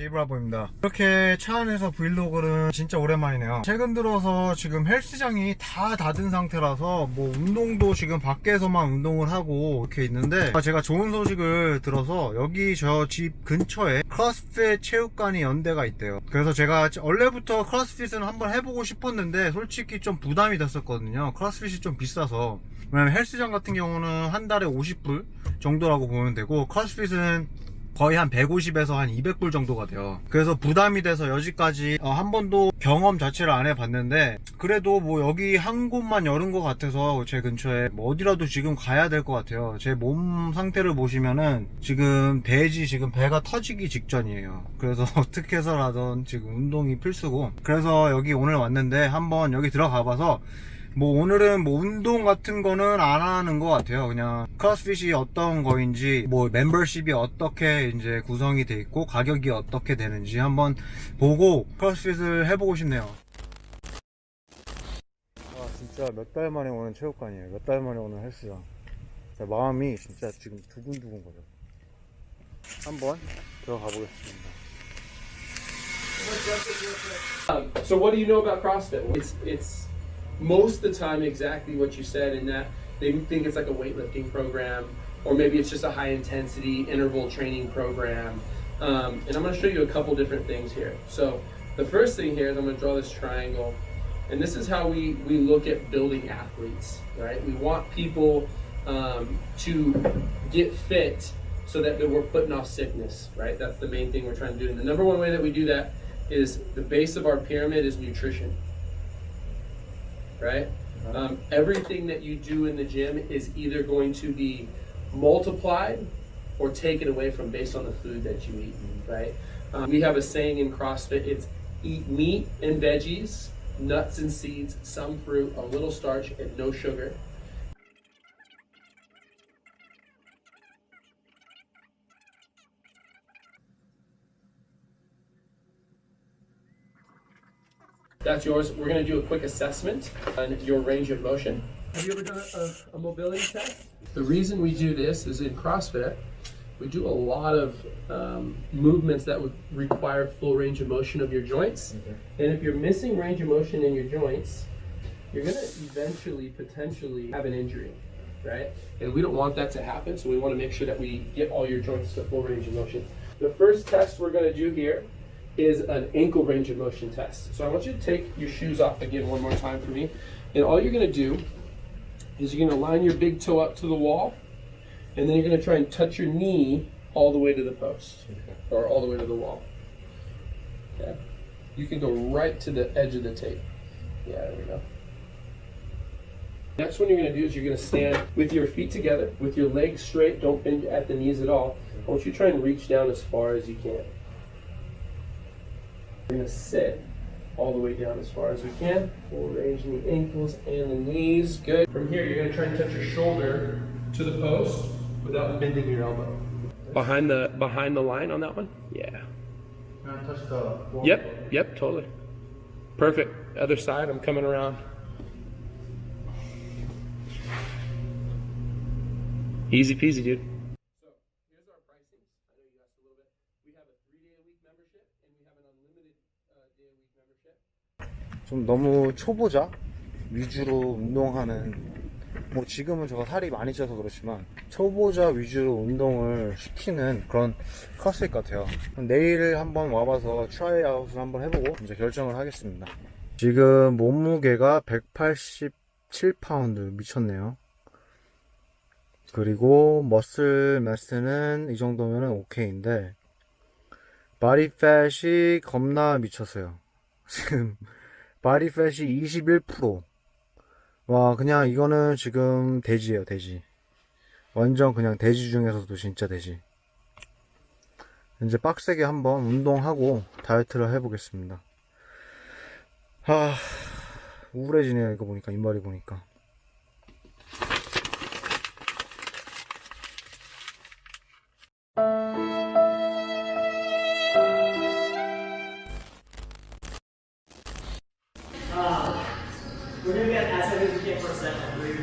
제이브라보입니다. 이렇게 차 안에서 브이로그는 진짜 오랜만이네요. 최근 들어서 지금 헬스장이 다 닫은 상태라서 뭐 운동도 지금 밖에서만 운동을 하고 이렇게 있는데 아, 제가 좋은 소식을 들어서 여기 저 집 근처에 크로스핏 체육관이 연대가 있대요. 그래서 제가 원래부터 크로스핏은 한번 해보고 싶었는데 솔직히 좀 부담이 됐었거든요. 크로스핏이 좀 비싸서. 왜냐면 헬스장 같은 경우는 한 달에 50불 정도라고 보면 되고 크로스핏은 거의 한 150에서 한 200불 정도가 돼요. 그래서 부담이 돼서 여지까지 어, 한 번도 경험 자체를 안 해봤는데 그래도 뭐 여기 한 곳만 열은 것 같아서 제 근처에 뭐 어디라도 지금 가야 될 것 같아요. 제 몸 상태를 보시면은 지금 돼지 지금 배가 터지기 직전이에요. 그래서 어떻게 해서라든 지금 운동이 필수고 그래서 여기 오늘 왔는데 한번 여기 들어가봐서 뭐 오늘은 뭐 운동 같은 거는 안 하는 것 같아요. 그냥 크로스핏이 어떤 거인지 뭐 멤버십이 어떻게 이제 구성이 돼 있고 가격이 어떻게 되는지 한번 보고 크로스핏을 해보고 싶네요. 아 진짜 몇 달 만에 오는 체육관이에요. 몇 달 만에 오는 헬스장. 진짜 마음이 진짜 지금 두근두근 거려. 한번 들어가 보겠습니다. So what do you know about CrossFit? It's it's most of the time exactly what you said in that they think it's like a weightlifting program, or maybe it's just a high intensity interval training program. Um, and I'm going to show you a couple different things here. So the first thing here is I'm going to draw this triangle, and this is how we we look at building athletes, right? We want people um, to get fit so that we're putting off sickness, right? That's the main thing we're trying to do. And the number one way that we do that is the base of our pyramid is nutrition, right? Um, everything that you do in the gym is either going to be multiplied or taken away from based on the food that you eat, right? Um, we have a saying in CrossFit it's eat meat and veggies, nuts and seeds, some fruit, a little starch, and no sugar. That's yours. We're going to do a quick assessment on your range of motion. Have you ever done a, a mobility test? The reason we do this is in CrossFit, we do a lot of um, movements that would require full range of motion of your joints. And if you're missing range of motion in your joints, you're going to eventually potentially have an injury, right? And we don't want that to happen, so we want to make sure that we get all your joints to full range of motion. The first test we're going to do here is an ankle range of motion test. So I want you to take your shoes off again one more time for me. And all you're going to do is you're going to line your big toe up to the wall, and then you're going to try and touch your knee all the way to the post or all the way to the wall. Okay. You can go right to the edge of the tape. Yeah, there we go. Next one you're going to do is you're going to stand with your feet together, with your legs straight. Don't bend at the knees at all. I want you to try and reach down as far as you can. We're to sit all the way down as far as we can. Full range in the ankles and the knees. Good. From here, you're to try and touch your shoulder to the post without bending your elbow. Behind the behind the line on that one? Yeah. Yep, yep, totally. Perfect. Other side, I'm coming around. Easy peasy, dude. 좀 너무 초보자 위주로 운동하는 뭐 지금은 제가 살이 많이 쪄서 그렇지만 초보자 위주로 운동을 시키는 그런 크로스핏 같아요. 내일 한번 와봐서 트라이아웃을 한번 해보고 이제 결정을 하겠습니다. 지금 몸무게가 187파운드 미쳤네요. 그리고 머슬 매스는 이 정도면 오케이인데 바디 팻이 겁나 미쳤어요. 지금 바디팻이 21%. 와, 그냥 이거는 지금 돼지예요, 돼지. 완전 그냥 돼지 중에서도 진짜 돼지. 이제 빡세게 한번 운동하고 다이어트를 해보겠습니다. 하, 우울해지네요, 이거 보니까, 입머리 보니까.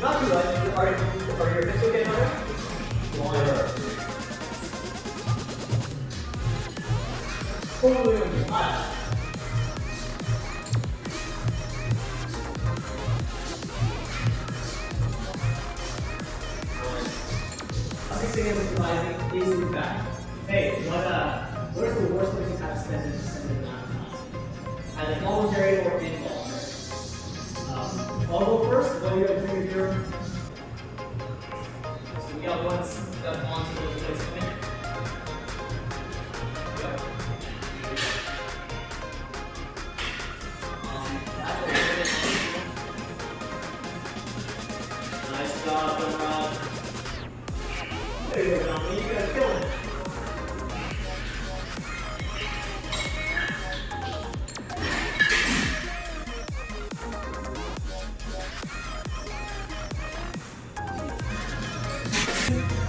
Not too much. Are, are your hips okay now? Longer. Totally okay. Is easily back. Hey, what uh, what is the worst place you've had to spend an extended amount of time? Either voluntary or involuntary. Um, I'll go first. What do you have to do here? So we got ones got onto. That's a little. Nice job, Rob.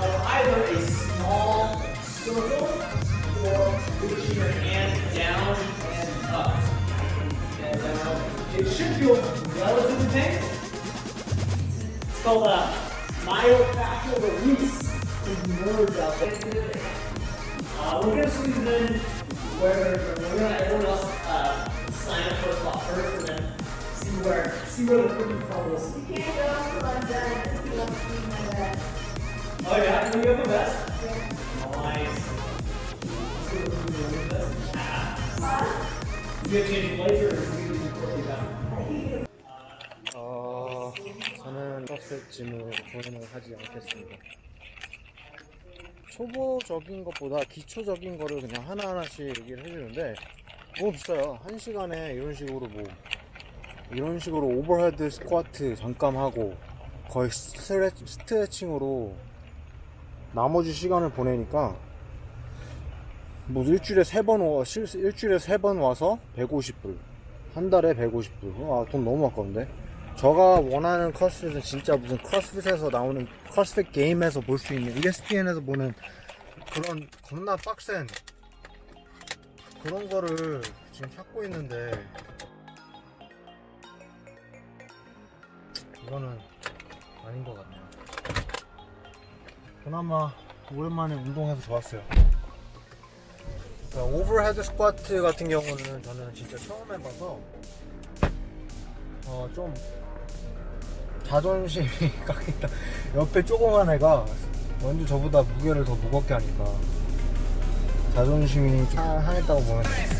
Of either a small circle or your hand down and up. And uh, it should feel relatively painful. It's called a myofascial release There's nerves out there. Uh, we're gonna squeeze it in where we're gonna let everyone else uh, sign up for a spot first, and then see where see where the cookie crumbles. You can't go until I'm done if you want to see my bed. Oh yeah, can we have the best? Nice. Let's see what we do with this. Ah. You gonna change places or is it gonna be back? 어, 저는 버스짐을 도전을 하지 않겠습니다. 초보적인 것보다 기초적인 거를 그냥 하나하나씩 얘기를 해주는데 너무 비싸요. 한 시간에 이런 식으로 뭐 이런 식으로 오버헤드 스쿼트 잠깐 하고 거의 스트레, 스트레칭으로 나머지 시간을 보내니까 뭐 일주일에 세 번 와, 실- 일주일에 세 번 와서 150불. 한 달에 150불. 아 돈 너무 아까운데 제가 원하는 커스핏은 진짜 무슨 커스핏에서 나오는 커스핏 게임에서 볼 수 있는 ESPN에서 보는 그런 겁나 빡센 그런 거를 지금 찾고 있는데 이거는 아닌 것 같네요. 그나마 오랜만에 운동해서 좋았어요. 그러니까 오버헤드 스쿼트 같은 경우는 저는 진짜 처음 해봐서 어좀 자존심이 깎인다. 옆에 조그만 애가 먼저 저보다 무게를 더 무겁게 하니까 자존심이 좀 상했다고 보면 돼